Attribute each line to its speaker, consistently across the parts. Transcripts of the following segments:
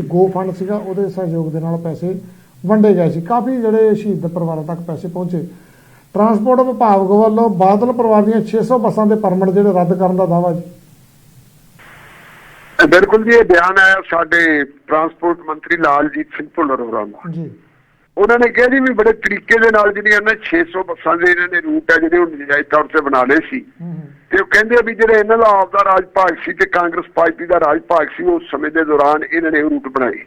Speaker 1: ਵਿੱਚ ਗੋ ਫੰਡ ਸੀਗਾ ਉਹਦੇ ਸਹਿਯੋਗ ਦੇ ਨਾਲ ਪੈਸੇ ਵੰਡੇ ਗਏ ਸੀ। ਕਾਫੀ ਜਿਹੜੇ ਸ਼ਹੀਦ ਪਰਿਵਾਰਾਂ ਤੱਕ ਪੈਸੇ ਪਹੁੰਚੇ। ਟਰਾਂਸਪੋਰਟ ਵਿਭਾਗ ਵੱਲੋਂ ਬਾਦਲ ਪਰਿਵਾਰ ਦੀਆਂ 600 ਬੱਸਾਂ ਦੇ ਪਰਮਿਟ ਜਿਹੜੇ ਰੱਦ ਕਰਨ ਦਾ ਦਾਅਵਾ ਜੀ।
Speaker 2: ਬਿਲਕੁਲ ਜੀ ਇਹ ਬਿਆਨ ਆਇਆ ਸਾਡੇ ਟਰਾਂਸਪੋਰਟ ਮੰਤਰੀ ਲਾਲਜੀਤ ਸਿੰਘ ਭੁੱਲਰ ਹੋਰਾਂ ਦਾ।
Speaker 1: ਜੀ।
Speaker 2: ਉਹਨਾਂ ਨੇ ਕਿਹਾ ਜੀ ਵੀ ਬੜੇ ਤਰੀਕੇ ਦੇ ਨਾਲ ਜਿਹੜੀਆਂ ਨਾ 600 ਬੱਸਾਂ ਦੇ ਇਹਨਾਂ ਨੇ ਰੂਟ ਹੈ ਜਿਹੜੇ ਉਹ ਨਜਾਇਜ਼ ਤੌਰ ਤੇ ਬਣਾ ਲਏ ਸੀ।
Speaker 1: ਹੂੰ।
Speaker 2: ਤੇ ਉਹ ਕਹਿੰਦੇ ਆ ਵੀ ਜਿਹੜਾ ਇਹਨਾਂ ਦਾ ਆਪਦਾ ਰਾਜ ਭਾਗ ਸੀ ਤੇ ਕਾਂਗਰਸ ਪਾਰਟੀ ਦਾ ਰਾਜ ਭਾਗ ਸੀ ਉਸ ਸਮੇਂ ਦੇ ਦੌਰਾਨ ਇਹਨਾਂ ਨੇ ਰੂਟ ਬਣਾਏ।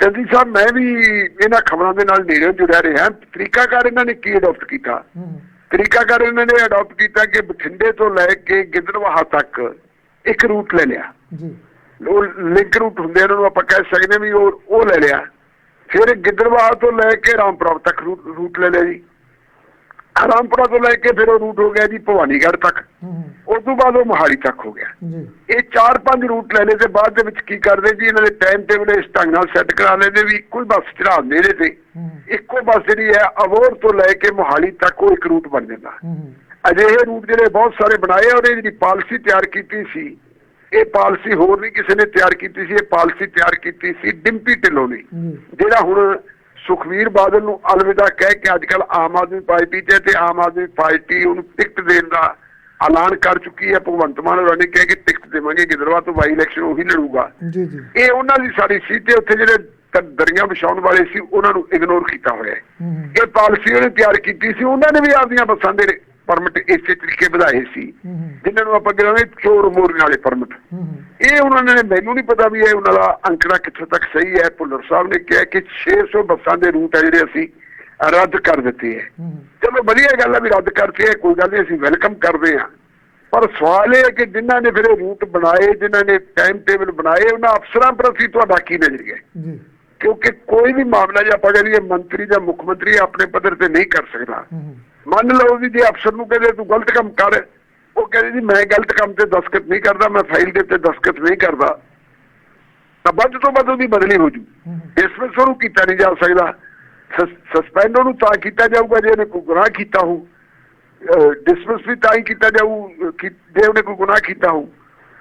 Speaker 2: ਕਹਿੰਦੀ ਸਾਹਿਬ ਮੈਂ ਵੀ ਇਹਨਾਂ ਖਬਰਾਂ ਦੇ ਨਾਲ ਨੇੜੇ ਜੁੜਿਆ ਰਿਹਾ। ਤਰੀਕਾਕਾਰ ਇਹਨਾਂ ਨੇ ਕੀ ਅਡਾਪਟ ਕੀਤਾ? ਤਰੀਕਾਕਾਰ ਇਹਨਾਂ ਨੇ ਅਡਾਪਟ ਕੀਤਾ ਕਿ ਬਠਿੰਡੇ ਤੋਂ ਲੈ ਕੇ ਗਿੱਦੜਵਾਹਾ ਤੱਕ ਇੱਕ ਰੂਟ ਲੈ ਲਿਆ।
Speaker 1: ਜੀ।
Speaker 2: ਉਹ ਲਿੰਕ ਰੂਟ ਹੁੰਦੇ ਆ, ਉਹਨਾਂ ਨੂੰ ਆਪਾਂ ਕਹਿ ਸਕਦੇ ਹਾਂ ਵੀ ਉਹ ਉਹ ਲੈ ਲਿਆ। ਫਿਰ ਗਿੱਦੜਵਾਹਾ ਤੋਂ ਲੈ ਕੇ ਰਾਮਪੁਰਾ ਤੱਕ ਰੂਟ ਲੈ ਲਿਆ ਜੀ। ਰਾਮਪੁਰਾ ਤੋਂ ਲੈ ਕੇ ਫਿਰ ਉਹ ਰੂਟ ਹੋ ਗਿਆ ਜੀ ਭਵਾਨੀਗੜ੍ਹ ਤੱਕ। ਉਸ ਤੋਂ ਬਾਅਦ ਉਹ ਮੋਹਾਲੀ ਤੱਕ ਹੋ ਗਿਆ। ਇਹ ਚਾਰ ਪੰਜ ਰੂਟ ਲੈਣੇ ਦੇ ਬਾਅਦ ਦੇ ਵਿੱਚ ਕੀ ਕਰਦੇ ਜੀ ਇਹਨਾਂ ਦੇ ਟਾਈਮ ਟੇਬਲ ਇਸ ਢੰਗ ਨਾਲ ਸੈੱਟ ਕਰਾ ਲੈਂਦੇ ਵੀ ਕੋਈ ਬੱਸ ਚੜਾ ਨੇੜੇ ਤੇ
Speaker 1: ਹੂੰ।
Speaker 2: ਇੱਕੋ ਬੱਸ ਜਿਹੜੀ ਹੈ ਅਬੋਰ ਤੋਂ ਲੈ ਕੇ ਮੋਹਾਲੀ ਤੱਕ ਉਹ ਇੱਕ ਰੂਟ ਬਣ ਜਾਂਦਾ।
Speaker 1: ਹੂੰ। ਹੂੰ
Speaker 2: ਅਜਿਹੇ ਰੂਟ ਜਿਹੜੇ ਬਹੁਤ ਸਾਰੇ ਬਣਾਏ ਔਰ ਇਹ ਜਿਹੜੀ ਪਾਲਿਸੀ ਤਿਆਰ ਕੀਤੀ ਸੀ ਇਹ ਪਾਲਿਸੀ ਹੋਰ ਨਹੀਂ ਕਿਸੇ ਨੇ ਤਿਆਰ ਕੀਤੀ ਸੀ ਇਹ ਪਾਲਿਸੀ ਤਿਆਰ ਕੀਤੀ ਸੀ ਡਿੰਪੀ ਢਿੱਲੋਂ ਨੇ। ਜਿਹੜਾ ਹੁਣ ਸੁਖਵੀਰ ਬਾਦਲ ਨੂੰ ਅਲਵਿਦਾ ਕਹਿ ਕੇ ਅੱਜ ਕੱਲ ਆਮ ਆਦਮੀ ਪਾਰਟੀ ਤੇ ਤੇ ਆਮ ਆਦਮੀ ਪਾਰਟੀ ਉਹਨੂੰ ਟਿਕਟ ਦੇਣ ਦਾ ਐਲਾਨ ਕਰ ਚੁੱਕੀ ਹੈ ਭਗਵੰਤ ਮਾਨ ਹੋਰਾਂ ਨੇ ਕਿਹਾ ਕਿ ਟਿਕਟ ਦੇਵਾਂਗੇ ਗਿੱਦੜਵਾ ਤੋਂ ਬਾਈ ਇਲੈਕਸ਼ਨ ਉਹੀ ਲੜੂਗਾ।
Speaker 1: ਜੀ ਜੀ।
Speaker 2: ਇਹ ਉਹਨਾਂ ਦੀ ਸਾਡੀ ਸੀ ਤੇ ਉੱਥੇ ਜਿਹੜੇ ਦਰੀਆਂ ਵਿਛਾਉਣ ਵਾਲੇ ਸੀ ਉਹਨਾਂ ਨੂੰ ਇਗਨੋਰ ਕੀਤਾ ਹੋਇਆ ਹੈ।
Speaker 1: ਹੂੰ ਹੂੰ।
Speaker 2: ਇਹ ਪਾਲਿਸੀ ਉਹਨੇ ਤਿਆਰ ਕੀਤੀ ਸੀ ਉਹਨਾਂ ਨੇ ਵੀ ਆਪਦੀਆਂ ਬੱਸਾਂ ਦੇ ਪਰਮਿਟ ਇਸੇ ਤਰੀਕੇ ਵਧਾਏ ਸੀ
Speaker 1: ਹੂੰ ਹੂੰ।
Speaker 2: ਜਿਨ੍ਹਾਂ ਨੂੰ ਆਪਾਂ ਕਹਿੰਦੇ ਚੋਰ ਮੋਰ ਵਾਲੇ ਪਰਮਿਟ।
Speaker 1: ਹੂੰ ਹੂੰ।
Speaker 2: ਇਹ ਉਹਨਾਂ ਨੇ ਮੈਨੂੰ ਨਹੀਂ ਪਤਾ ਵੀ ਇਹ ਉਹਨਾਂ ਦਾ ਅੰਕੜਾ ਕਿੱਥੇ ਤੱਕ ਸਹੀ ਹੈ। ਭੁੱਲਰ ਸਾਹਿਬ ਨੇ ਕਿਹਾ ਕਿ 600 ਬੱਸਾਂ ਦੇ ਰੂਟ ਹੈ ਜਿਹੜੇ ਅਸੀਂ ਰੱਦ ਕਰ ਦਿੱਤੇ ਹੈ। ਚਲੋ ਵਧੀਆ ਗੱਲ ਹੈ ਵੀ ਰੱਦ ਕਰਤੇ ਹੈ ਕੋਈ ਗੱਲ ਨਹੀਂ ਅਸੀਂ ਵੈਲਕਮ ਕਰਦੇ ਹਾਂ। ਪਰ ਸਵਾਲ ਇਹ ਹੈ ਕਿ ਜਿਨ੍ਹਾਂ ਨੇ ਫਿਰ ਰੂਟ ਬਣਾਏ ਜਿਨ੍ਹਾਂ ਨੇ ਟਾਈਮ ਟੇਬਲ ਬਣਾਏ ਉਹਨਾਂ ਅਫਸਰਾਂ ਪ੍ਰਤੀ ਤੁਹਾਡਾ ਕੀ ਨਜ਼ਰੀਆ ਹੈ?
Speaker 1: ਜੀ।
Speaker 2: ਕਿਉਂਕਿ ਕੋਈ ਵੀ ਮਾਮਲਾ ਜੇ ਆਪਾਂ ਕਰੀਏ ਮੰਤਰੀ ਜਾਂ ਮੁੱਖ ਮੰਤਰੀ ਆਪਣੇ ਪੱਧਰ ਤੇ ਨਹੀਂ ਕਰ ਸਕਦਾ। ਮੰਨ ਲਓ ਵੀ ਜੇ ਅਫਸਰ ਨੂੰ ਕਹਿੰਦੇ ਤੂੰ ਗਲਤ ਕੰਮ ਕਰ ਉਹ ਕਹਿੰਦੇ ਜੀ ਮੈਂ ਗਲਤ ਕੰਮ ਤੇ ਦਸਖਤ ਨਹੀਂ ਕਰਦਾ ਮੈਂ ਫਾਈਲ ਦੇ ਉੱਤੇ ਦਸਖਤ ਨਹੀਂ ਕਰਦਾ। ਤਾਂ ਵੱਧ ਤੋਂ ਵੱਧ ਉਹਦੀ ਬਦਲੀ ਹੋ ਜੂ। ਇਸ ਵਿੱਚ ਉਹਨੂੰ ਕੀਤਾ ਨਹੀਂ ਜਾ ਸਕਦਾ। ਸਸਪੈਂਡ ਉਹਨੂੰ ਤਾਂ ਕੀਤਾ ਜਾਊਗਾ ਜੇ ਉਹਨੇ ਕੋਈ ਗੁਨਾਹ ਕੀਤਾ ਹੋ ਡਿਸਮਿਸ ਵੀ ਤਾਂ ਹੀ ਕੀਤਾ ਜਾਊ ਕਿ ਜੇ ਉਹਨੇ ਕੋਈ ਗੁਨਾਹ ਕੀਤਾ ਹੋ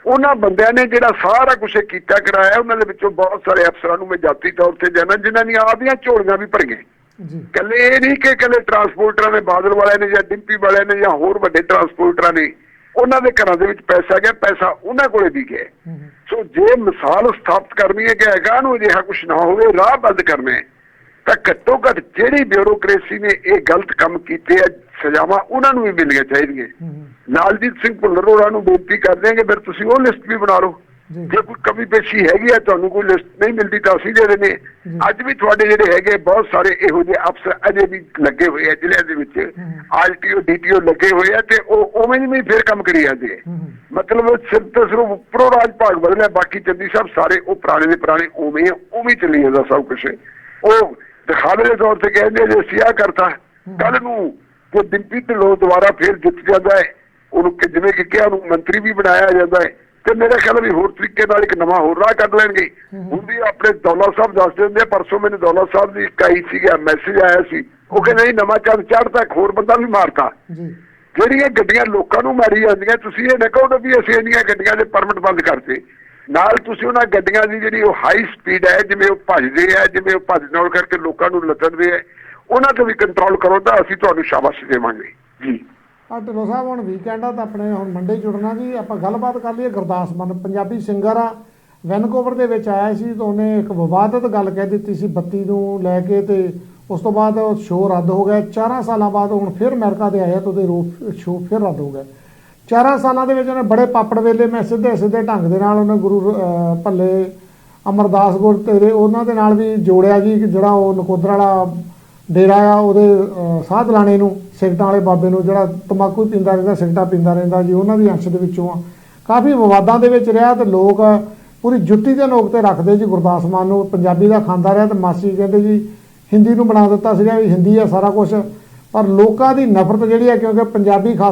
Speaker 2: ਉਹਨਾਂ ਬੰਦਿਆਂ ਨੇ ਜਿਹੜਾ ਸਾਰਾ ਕੁਝ ਕੀਤਾ ਕਰਾਇਆ ਉਹਨਾਂ ਦੇ ਵਿੱਚੋਂ ਬਹੁਤ ਸਾਰੇ ਅਫਸਰਾਂ ਨੂੰ ਮੈਂ ਜਾਤੀ ਤੌਰ ਤੇ ਜਾਣਦਾ ਜਿਨ੍ਹਾਂ ਦੀਆਂ ਆਪਦੀਆਂ ਝੋਲੀਆਂ ਵੀ ਭਰੀਆਂ।
Speaker 1: ਜੀ।
Speaker 2: ਕੱਲੇ ਇਹ ਨਹੀਂ ਕਿ ਕੱਲੇ ਟਰਾਂਸਪੋਰਟਰਾਂ ਨੇ ਬਾਦਲ ਵਾਲਿਆਂ ਨੇ ਜਾਂ ਡਿੰਪੀ ਵਾਲਿਆਂ ਨੇ ਜਾਂ ਹੋਰ ਵੱਡੇ ਟਰਾਂਸਪੋਰਟਰਾਂ ਨੇ ਉਹਨਾਂ ਦੇ ਘਰਾਂ ਦੇ ਵਿੱਚ ਪੈਸਾ ਗਿਆ ਪੈਸਾ ਉਹਨਾਂ ਕੋਲੇ ਵੀ ਗਿਆ। ਸੋ ਜੇ ਮਿਸਾਲ ਸਥਾਪਿਤ ਕਰਨੀ ਹੈ ਕਿ ਹੈਗਾ ਨੂੰ ਅਜਿਹਾ ਕੁਝ ਨਾ ਹੋਵੇ ਰਾਹ ਬੰਦ ਕਰਨੇ ਹੈ, ਤਾਂ ਘੱਟੋ ਘੱਟ ਜਿਹੜੀ ਬਿਊਰੋਕ੍ਰੇਸੀ ਨੇ ਇਹ ਗਲਤ ਕੰਮ ਕੀਤੇ ਆ ਸਜ਼ਾਵਾਂ ਉਹਨਾਂ ਨੂੰ ਵੀ ਮਿਲਣੀਆਂ ਚਾਹੀਦੀਆਂ। ਲਾਲਜੀਤ ਸਿੰਘ ਭੁੱਲਰ ਹੋਰਾਂ ਨੂੰ ਬੇਨਤੀ ਕਰਦੇ ਹਾਂ ਕਿ ਫਿਰ ਤੁਸੀਂ ਉਹ ਲਿਸਟ ਵੀ ਬਣਾ ਲਓ।
Speaker 1: ਜੀ।
Speaker 2: ਕੋਈ ਕਮੀ ਪੇਸ਼ੀ ਹੈਗੀ ਹੈ ਤੁਹਾਨੂੰ ਕੋਈ ਲਿਸਟ ਨਹੀਂ ਮਿਲਦੀ ਤਾਂ ਅਸੀਂ ਦੇ ਦਿੰਦੇ। ਅੱਜ ਵੀ ਤੁਹਾਡੇ ਜਿਹੜੇ ਹੈਗੇ ਬਹੁਤ ਸਾਰੇ ਇਹੋ ਜਿਹੇ ਅਫਸਰ ਅਜੇ ਵੀ ਲੱਗੇ ਹੋਏ ਆ ਜ਼ਿਲ੍ਹਿਆਂ ਦੇ ਵਿੱਚ। ਆਰਟੀਓ ਡੀਟੀਓ ਲੱਗੇ ਹੋਏ ਆ ਤੇ ਉਹ ਉਵੇਂ ਜਿਵੇਂ ਫਿਰ ਕੰਮ ਕਰੀ ਜਾਂਦੇ। ਆ ਮਤਲਬ ਸਿਰਫ ਤੇ ਸਿਰਫ ਉੱਪਰੋਂ ਰਾਜ ਭਾਗ ਬਦਲਿਆ ਬਾਕੀ ਚੰਦੀ ਸਾਹਿਬ ਸਾਰੇ ਉਹ ਪੁਰਾਣੇ ਦੇ ਪੁਰਾਣੇ ਉਵੇਂ ਹੀ ਆ, ਉਵੇਂ ਹੀ ਚੱਲੀ ਜਾਂਦਾ ਸਭ ਕੁਝ ਉਹ ਦਿਖਾਵੇ ਦੇ ਤੌਰ ਤੇ ਕਹਿੰਦੇ ਜੇ ਅਸੀਂ ਆਹ ਕਰਤਾ ਕੱਲ ਨੂੰ ਜੇ ਡਿੰਪੀ ਢਿੱਲੋਂ ਦੁਬਾਰਾ ਫਿਰ ਜਿੱਤ ਜਾਂਦਾ ਹੈ ਉਹਨੂੰ ਕਿ ਜਿਵੇਂ ਕਿ ਕਿਹਾ ਉਹਨੂੰ ਮੰਤਰੀ ਵੀ ਬਣਾਇਆ ਜਾਂਦਾ ਹੈ। ਤੇ ਮੇਰਾ ਖਿਆਲ ਵੀ ਹੋਰ ਤਰੀਕੇ ਨਾਲ ਇੱਕ ਨਵਾਂ ਹੋਰ ਰਾਹ ਕੱਢ ਲੈਣਗੇ। ਹੁਣ ਵੀ ਆਪਣੇ ਦੌਲਾ ਸਾਹਿਬ ਦੱਸਦੇ ਹੁੰਦੇ ਆ, ਪਰਸੋਂ ਮੈਨੂੰ ਦੌਲਾ ਸਾਹਿਬ ਦੀ ਇੱਕ ਆਈ ਸੀਗਾ ਮੈਸੇਜ ਆਇਆ ਸੀ। ਉਹ ਕਹਿੰਦੇ ਨਹੀਂ ਨਵਾਂ ਚੰਦ ਚੜ੍ਹਦਾ ਇੱਕ ਹੋਰ ਬੰਦਾ ਵੀ ਮਾਰਤਾ। ਜਿਹੜੀਆਂ ਗੱਡੀਆਂ ਲੋਕਾਂ ਨੂੰ ਮਾਰੀ ਜਾਂਦੀਆਂ ਤੁਸੀਂ ਇਹ ਨਾ ਕਹੋ ਵੀ ਅਸੀਂ ਇੰਨੀਆਂ ਗੱਡੀਆਂ ਦੇ ਪਰਮਿਟ ਬੰਦ ਕਰਤੇ। ਨਾਲ ਤੁਸੀਂ ਉਹਨਾਂ ਗੱਡੀਆਂ ਦੀ ਜਿਹੜੀ ਉਹ ਹਾਈ ਸਪੀਡ ਹੈ, ਜਿਵੇਂ ਉਹ ਭੱਜਦੇ ਆ, ਜਿਵੇਂ ਉਹ ਭੱਜ ਦੌੜ ਕਰਕੇ ਲੋਕਾਂ ਨੂੰ ਲੱਦਣਦੇ ਆ, ਉਹਨਾਂ ਤੇ ਵੀ ਕੰਟਰੋਲ ਕਰੋ ਤਾਂ ਅਸੀਂ ਤੁਹਾਨੂੰ ਸ਼ਾਬਾਸ਼ ਦੇਵਾਂਗੇ। ਜੀ।
Speaker 1: ਆ ਢਿੱਲੋਂ ਸਾਹਿਬ, ਹੁਣ ਵੀਕਐਂਡ ਆ ਤਾਂ ਆਪਣੇ ਹੁਣ ਮੰਡੇ ਜੁੜਨਾ ਜੀ, ਆਪਾਂ ਗੱਲਬਾਤ ਕਰ ਲਈਏ ਗੁਰਦਾਸ ਮਨ, ਪੰਜਾਬੀ ਸਿੰਗਰ ਆ। ਵੈਨਕੂਵਰ ਦੇ ਵਿੱਚ ਆਇਆ ਸੀ ਤਾਂ ਉਹਨੇ ਇੱਕ ਵਿਵਾਦਤ ਗੱਲ ਕਹਿ ਦਿੱਤੀ ਸੀ ਬੱਤੀ ਨੂੰ ਲੈ ਕੇ ਤੇ ਉਸ ਤੋਂ ਬਾਅਦ ਉਹ ਸ਼ੋਅ ਰੱਦ ਹੋ ਗਿਆ। 4 ਸਾਲਾਂ ਬਾਅਦ ਹੁਣ ਫਿਰ ਅਮਰੀਕਾ ਦੇ ਆਇਆ ਤਾਂ ਉਹਦੇ ਰੂਪ ਸ਼ੋਅ ਫਿਰ ਰੱਦ ਹੋ ਗਿਆ। ਚਾਰਾਂ ਸਾਲਾਂ ਦੇ ਵਿੱਚ ਉਹਨੇ ਬੜੇ ਪਾਪੜ ਵੇਲੇ ਮੈਂ ਸਿੱਧੇ ਸਿੱਧੇ ਢੰਗ ਦੇ ਨਾਲ ਉਹਨੇ ਗੁਰੂ ਭੱਲੇ ਅਮਰਦਾਸ ਗੁਰ ਤੇਰੇ ਉਹਨਾਂ ਦੇ ਨਾਲ ਵੀ ਜੋੜਿਆ ਜੀ ਜਿਹੜਾ ਉਹ ਨਕੋਦਰ ਵਾਲਾ ਡੇਰਾ ਆ ਉਹਦੇ ਅਹ, ਸਾਧ ਲਾਣੇ ਨੂੰ ਸਿਗਟਾਂ ਵਾਲੇ ਬਾਬੇ ਨੂੰ ਜਿਹੜਾ ਤਮਾਕੂ ਪੀਂਦਾ ਰਹਿੰਦਾ ਸਿਗਟਾਂ ਪੀਂਦਾ ਰਹਿੰਦਾ ਜੀ ਉਹਨਾਂ ਦੀ ਅੰਸ਼ ਦੇ ਵਿੱਚੋਂ ਆ। ਕਾਫੀ ਵਿਵਾਦਾਂ ਦੇ ਵਿੱਚ ਰਿਹਾ ਤੇ ਲੋਕ ਪੂਰੀ ਜੁੱਤੀ ਦੇ ਨੋਕ ਤੇ ਰੱਖਦੇ ਜੀ ਗੁਰਦਾਸ ਮਾਨ ਨੂੰ ਪੰਜਾਬੀ ਦਾ ਖਾਂਦਾ ਰਿਹਾ ਤੇ ਮਾਸੀ ਕਹਿੰਦੇ ਜੀ ਹਿੰਦੀ ਨੂੰ ਬਣਾ ਦਿੱਤਾ ਸੀਗਾ ਵੀ ਹਿੰਦੀ ਆ ਸਾਰਾ ਕੁਝ ਪਰ ਲੋਕਾਂ ਦੀ ਨਫ਼ਰਤ ਜਿਹੜੀ ਹੈ ਕਿਉਂਕਿ ਪੰਜਾਬੀ ਖਾਸ